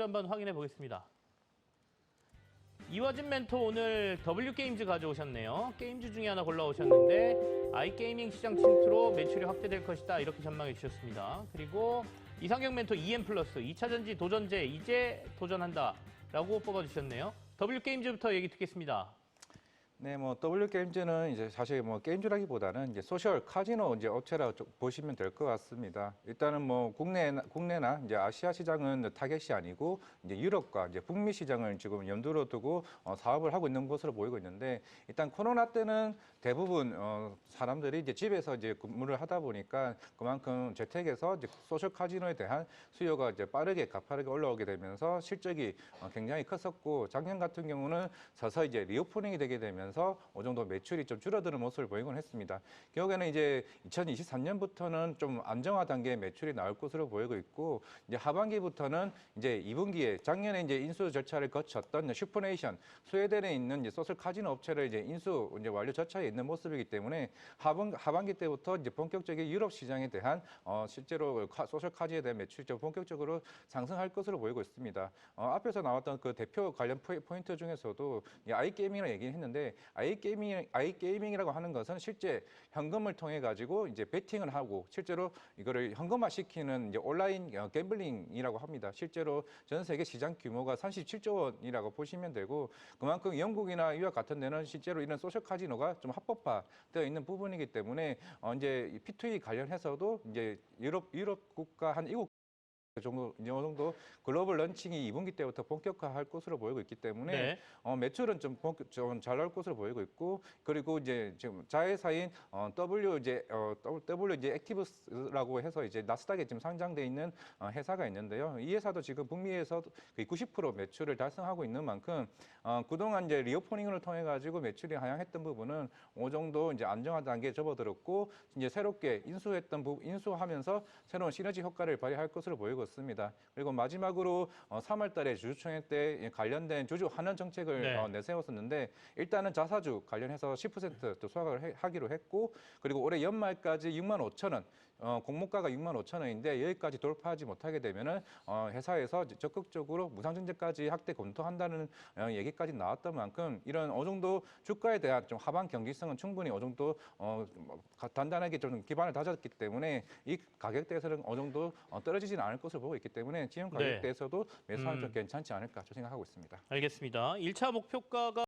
한번 확인해 보겠습니다. 이화진 멘토 오늘 W 게임즈 가져오셨네요. 게임즈 중에 하나 골라오셨는데 아이게이밍 시장 침투로 매출이 확대될 것이다 이렇게 전망해 주셨습니다. 그리고 이상경 멘토 EM 플러스 2차 전지 도전제 이제 도전한다 라고 뽑아주셨네요. W 게임즈부터 얘기 듣겠습니다. 네, 뭐 W 게임즈는 이제 사실 뭐 게임즈라기보다는 이제 소셜 카지노 이제 업체라고 좀 보시면 될 것 같습니다. 일단은 뭐 국내 국내나 이제 아시아 시장은 타겟이 아니고 이제 유럽과 이제 북미 시장을 지금 염두로 두고 어, 사업을 하고 있는 것으로 보이고 있는데 일단 코로나 때는 대부분 어, 사람들이 이제 집에서 이제 근무를 하다 보니까 그만큼 재택에서 이제 소셜 카지노에 대한 수요가 이제 빠르게 가파르게 올라오게 되면서 실적이 어, 굉장히 컸었고 작년 같은 경우는 서서 이제 리오프닝이 되게 되면서 어느 정도 매출이 좀 줄어드는 모습을 보이곤 했습니다. 결국에는 이제 2023년부터는 좀 안정화 단계의 매출이 나올 것으로 보이고 있고 이제 하반기부터는 이제 2분기에 작년에 이제 인수 절차를 거쳤던 슈퍼네이션 스웨덴에 있는 이제 소셜 카지노 업체를 이제 인수 이제 완료 절차에 있는 모습이기 때문에 하반 하반기 때부터 이제 본격적인 유럽 시장에 대한 어 실제로 카- 소셜 카지에 대한 매출이 좀 본격적으로 상승할 것으로 보이고 있습니다. 어 앞에서 나왔던 그 대표 관련 포- 포인트 중에서도 이 아이게이밍이라고 얘기를 했는데 아이 게이밍 아이 게이밍이라고 하는 것은 실제 현금을 통해 가지고 이제 베팅을 하고 실제로 이거를 현금화 시키는 이제 온라인 어, 갬블링이라고 합니다. 실제로 전 세계 시장 규모가 37조 원이라고 보시면 되고 그만큼 영국이나 유럽 같은 데는 실제로 이런 소셜 카지노가 좀 합법화되어 있는 부분이기 때문에 어 이제 이 P2E 관련해서도 이제 유럽 유럽 국가 한 일곱 그 정도 어느 정도 글로벌 런칭이 2분기 때부터 본격화할 것으로 보이고 있기 때문에 네. 어, 매출은 좀, 본격- 좀 잘 나올 것으로 보이고 있고 그리고 이제 지금 자회사인 어, W 이제 어, W 이제 액티브스라고 해서 이제 나스닥에 지금 상장돼 있는 어, 회사가 있는데요. 이 회사도 지금 북미에서 거의 90% 매출을 달성하고 있는 만큼 어, 그동안 이제 리오프닝을 통해 가지고 매출이 하향했던 부분은 어느 정도 이제 안정화 단계에 접어들었고 이제 새롭게 인수했던 부 인수하면서 새로운 시너지 효과를 발휘할 것으로 보이고 있습니다. 그리고 마지막으로 어, 3월 달에 주주총회 때 관련된 주주 환원 정책을 네. 어, 내세웠었는데 일단은 자사주 관련해서 10%또 수확을 해- 하기로 했고 그리고 올해 연말까지 6만 5천 원 어, 공모가가 6만 5천 원인데 여기까지 돌파하지 못하게 되면은 어, 회사에서 적극적으로 무상증자까지 확대 검토한다는 어, 얘기까지 나왔던 만큼 이런 어느 정도 주가에 대한 좀 하반 경직성은 충분히 어느 정도 어, 뭐, 가- 단단하게 좀 기반을 다졌기 때문에 이 가격대에서는 어느 정도 어, 떨어지지는 않을 것으로 보고 있기 때문에 지금 네. 가격대에서도 매수하면 음. 좀 괜찮지 않을까 저 생각하고 있습니다. 알겠습니다. 1차 목표가가